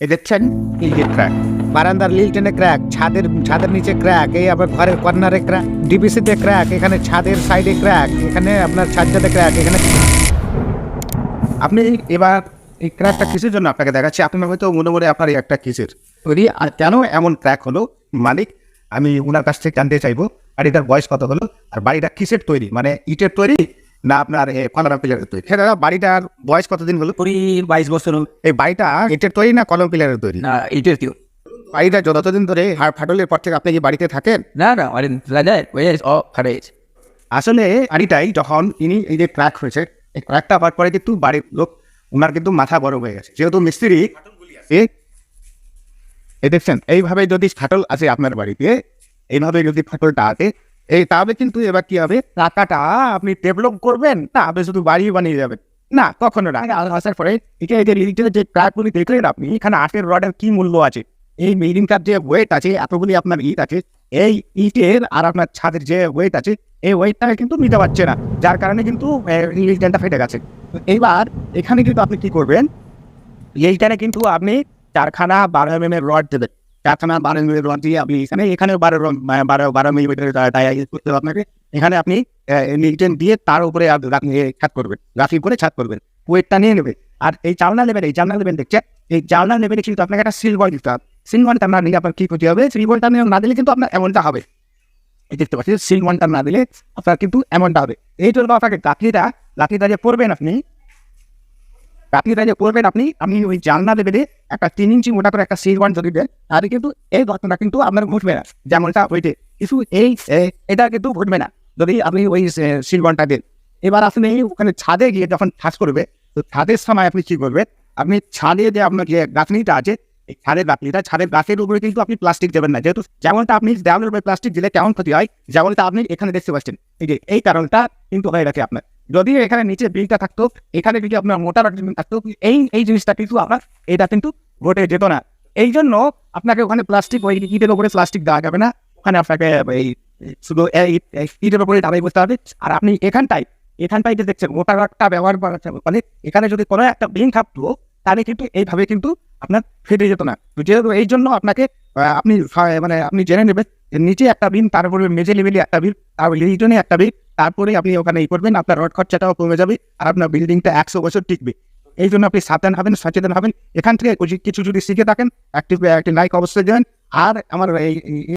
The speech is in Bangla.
এই দেখছেন লিল্টের ক্র্যাক বারান্দার লিল্টেনে ক্র্যাক ছাদের ছাদের নিচে ক্র্যাক এই আবার ঘরের কর্নারে ক্র্যাক ডিবিসিতে ক্র্যাক এখানে ছাদের সাইডে ক্র্যাক এখানে আপনার ছাদটাতে ক্র্যাক এখানে আপনি এবার এই ক্র্যাকটা কিসের জন্য আপনাকে দেখাচ্ছি? আপনার হয়তো মনে মনে আপনার একটা কিসের? তৈরি কেন এমন ক্র্যাক হলো? মালিক, আমি ওনার কাছ থেকে জানতে চাইব। আর এটার বয়স কত হলো? আর বাড়িটা কিসের তৈরি? মানে ইটের তৈরি? না আপনার কলম পিলারের তৈরি হ্যাঁ দাদা বাড়িটার বয়স কতদিন হলো কুড়ি বাইশ বছর হলো। এই বাড়িটা ইটের তৈরি না কলম পিলারের তৈরি? না ইটের কেউ বাড়িটা যতদিন ধরে হাড় ফাটলের পর থেকে আপনি কি বাড়িতে থাকেন? না না আসলে বাড়িটাই যখন ইনি এই যে ক্র্যাক হয়েছে এই ক্র্যাকটা হওয়ার পরে কিন্তু বাড়ির লোক ওনার কিন্তু মাথা বড় হয়ে গেছে। যেহেতু মিস্ত্রি এই দেখছেন এইভাবে যদি ফাটল আছে আপনার বাড়িতে এইভাবে যদি ফাটলটা আছে এই তাহলে কিন্তু এবার কি হবে? টাকাটা আপনি ডেভেলপ করবেন, না, আপনি শুধু বাড়ি বানিয়ে যাবেন। না, কখনো না। আসার পরে যে ক্র্যাকগুলি দেখলেন আপনি, এখানে আটের রডের কি মূল্য আছে? এই মেরিনটার যে ওয়েট আছে, এতগুলি আপনার ইট আছে, এই ইটের আর আপনার ছাদের যে ওয়েট আছে, এই ওয়েটটা কিন্তু নিতে পারছে না। যার কারণে কিন্তু ইটেনটা ফেটে গেছে। এইবার এখানে কিন্তু আপনি কি করবেন? এইখানে কিন্তু আপনি চারখানা বারো এম এম এর রড দেবেন। চারখানা বারো এর রড দিয়ে আপনি এখানে এখানে বারো মানে বারো বারো মিলিমিটার ডায়া ইউজ করতে আপনাকে। এখানে আপনি লিলটেন দিয়ে তার উপরে আপনি ছাদ করবেন রাফি করে ছাদ করবেন। ওয়েটটা নিয়ে নেবে আর এই চালনা নেবেন এই চালনা নেবেন দেখছে এই চালনা নেবেন কিন্তু আপনাকে একটা সিল বল দিতে হবে। সিল বলটা আপনার নিয়ে আপনার কি ক্ষতি হবে? সিল বলটা না দিলে কিন্তু আপনার এমনটা হবে। এই দেখতে পাচ্ছি সিল ওয়ানটা না দিলে আপনার কিন্তু এমনটা হবে। এই জন্য আপনাকে লাঠিটা লাঠিটা যে পড়বেন আপনি লাঠিটা যে পড়বেন আপনি আপনি ওই জানলা লেভেলে একটা তিন ইঞ্চি মোটা করে একটা ওয়ান যদি দেন, তাহলে কিন্তু এই ঘটনা কিন্তু আপনার ঘটবে না, যেমনটা ওইটে কিছু এই এটা কিন্তু ঘটবে না, যদি আপনি ওই সিল ওয়ানটা দেন। এবার আপনি ওখানে ছাদে গিয়ে যখন ঠাস করবে, তো ছাদের সময় আপনি কি করবেন, আপনি ছাদে যে আপনার যে গাঁথনিটা আছে, এই ছাদের গাঁথনিটা, ছাদের গাছের উপরে কিন্তু আপনি প্লাস্টিক দেবেন না, যেহেতু যেমনটা আপনি দেওয়ালের উপরে প্লাস্টিক দিলে কেমন ক্ষতি হয়, যেমনটা আপনি এখানে দেখতে পাচ্ছেন, এই যে এই কারণটা কিন্তু হয়ে গেছে আপনার। যদি এখানে নিচে বিলটা থাকতো, এখানে যদি আপনার মোটা রড থাকতো, এই এই জিনিসটা কিন্তু আপনার এটা কিন্তু ঘটে যেত না। এই জন্য আপনাকে ওখানে প্লাস্টিক ওই ইটের উপরে প্লাস্টিক দেওয়া যাবে না। ওখানে আপনাকে এই, শুধু ইটের উপরে দাঁড়িয়ে বসতে হবে। আর আপনি এখানটায় এখানটায় যে দেখছেন, মোটা রডটা ব্যবহার করা। মানে এখানে যদি কোনো একটা বিল থাকতো, তাহলে কিন্তু এইভাবে কিন্তু আপনার ফেটে যেত না। যেহেতু এই জন্য আপনাকে আপনি মানে আপনি জেনে নেবেন নিচে একটা বিন তারপরে মেজে লেভেলে একটা বিল তারপর লিটনে একটা বিল তারপরে আপনি ওখানে ই করবেন, আপনার রড খরচাটাও কমে যাবে আর আপনার বিল্ডিংটা একশো বছর টিকবে। এই জন্য আপনি সাবধান হবেন, সচেতন হবেন। এখান থেকে কিছু- যদি শিখে থাকেন একটি একটি লাইক অবশ্যই দেবেন। আর আমার এই-